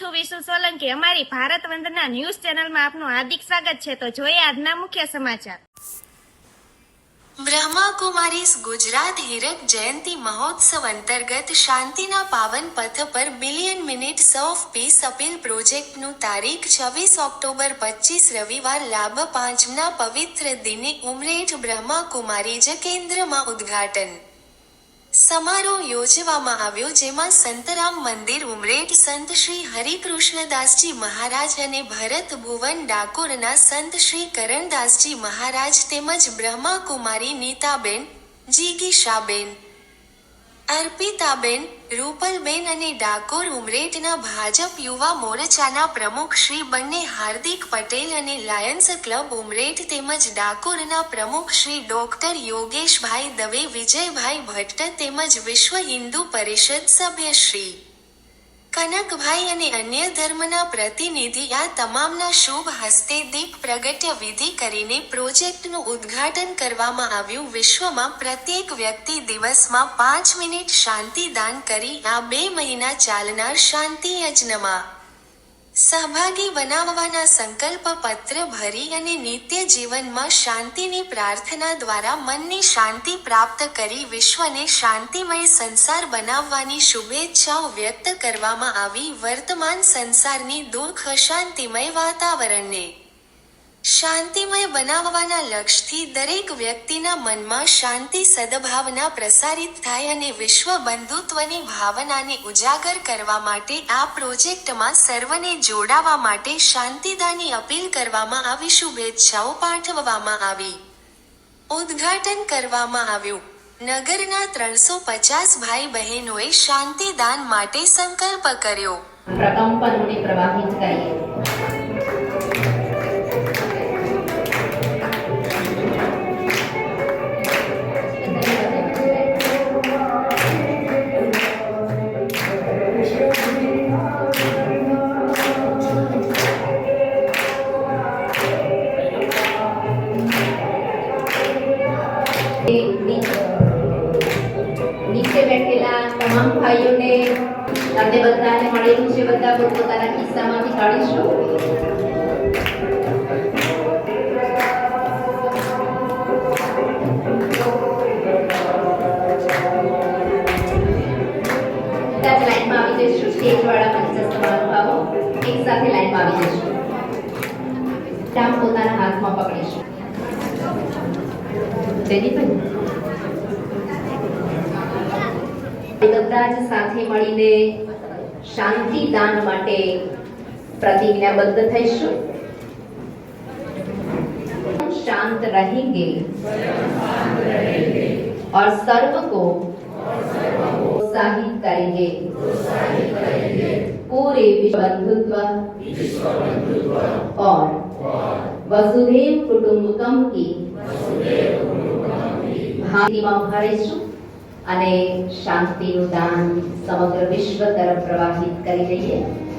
છું વિશુ સોલંકી. અમારી ભારત વંદના ન્યૂઝ ચેનલમાં આપનું હાર્દિક સ્વાગત છે. તો જોઈએ આજના મુખ્ય સમાચાર. બ્રહ્માકુમારીસ ગુજરાત હીરક જયંતી મહોત્સવ અંતર્ગત શાંતિના પાવન પથ પર billion minutes of peace appeal પ્રોજેક્ટનું તારીખ છવ્વીસ ઓક્ટોબર પચીસ રવિવાર લાભ પાંચમના પવિત્ર દિને ઉમરેઠ બ્રહ્માકુમારીજ કેન્દ્રમાં ઉદ્ઘાટન. સમારોહ યોજવામાં આવ્યો જેમાં સંતરામ મંદિર, ઉમરેઠ સંત શ્રી હરિકૃષ્ણદાસજી મહારાજ અને ભરત ભુવન ડાકોરના સંત શ્રી કરણદાસજી મહારાજ તેમજ બ્રહ્માકુમારી નીતાબેન, જીગીશાબેન અર્પિતાબેન, રૂપલબેન અને ડાકોર ઉમરેઠના ભાજપ યુવા મોરચાના પ્રમુખ શ્રી બંને હાર્દિક પટેલ અને લાયન્સ ક્લબ ઉમરેઠ તેમજ ડાકોરના પ્રમુખ શ્રી ડોક્ટર યોગેશભાઈ દવે, વિજયભાઈ ભટ્ટ તેમજ વિશ્વ હિન્દુ પરિષદ સભ્ય શ્રી કનકભાઈ અને અન્ય ધર્મના પ્રતિનિધિ આ તમામના શુભ હસ્તે દીપ પ્રગટ્ય વિધિ કરીને પ્રોજેક્ટનું ઉદ્ઘાટન કરવામાં આવ્યું. વિશ્વમાં પ્રત્યેક વ્યક્તિ દિવસમાં પાંચ મિનિટ શાંતિ દાન કરી આ બે મહિના ચાલનાર શાંતિ યજ્ઞમાં સહભાગી બનાવવાના સંકલ્પ પત્ર ભરી અને નિત્ય જીવનમાં શાંતિની પ્રાર્થના દ્વારા મનની શાંતિ પ્રાપ્ત કરી વિશ્વને શાંતિમય સંસાર બનાવવાની શુભેચ્છાઓ વ્યક્ત કરવામાં આવી વર્તમાન સંસારની દુઃખ અશાંતિમય વાતાવરણને. શાંતિમય બનાવવાના લક્ષ્યથી દરેક વ્યક્તિના મનમાં શાંતિ સદભાવના પ્રસારિત થાય અને વિશ્વ બંધુત્વની ભાવનાને ઉજાગર કરવા માટે આ પ્રોજેક્ટમાં સર્વને જોડાવા માટે શાંતિદાની અપીલ કરવામાં આવી, શુભેચ્છાઓ પાઠવવામાં આવી. ઉદ્ઘાટન કરવામાં આવ્યું. નગરના ત્રણસો પચાસ ભાઈ બહેનોએ શાંતિદાન માટે સંકલ્પ કર્યો. પ્રવાહિત કરીએ. ભાઈઓને તમને બધાને મળેલું છે, બધા પોતપોતાના ખિસ્સામાંથી કાઢીશું. લાઈનમાં આવી જઈશું. સ્ટેજ વાળા મંચ એક સાથે લાઈનમાં આવી જઈશું. ડામ પોતાના હાથમાં પકડીશું. જયદીપભાઈ. બધા જ સાથે મળીને શાંતિ દાન માટે પ્રતિજ્ઞાબદ્ધ થઈશું शांत रहेंगे और सर्व को प्रोत्साहित करेंगे पूरे विश्व बंधुत्व और वसुधैव कुटुंबकम की ભાવનામાં ઉભારીશું અને શાંતિનું દાન સમગ્ર વિશ્વ તરફ પ્રવાહિત કરી દઈએ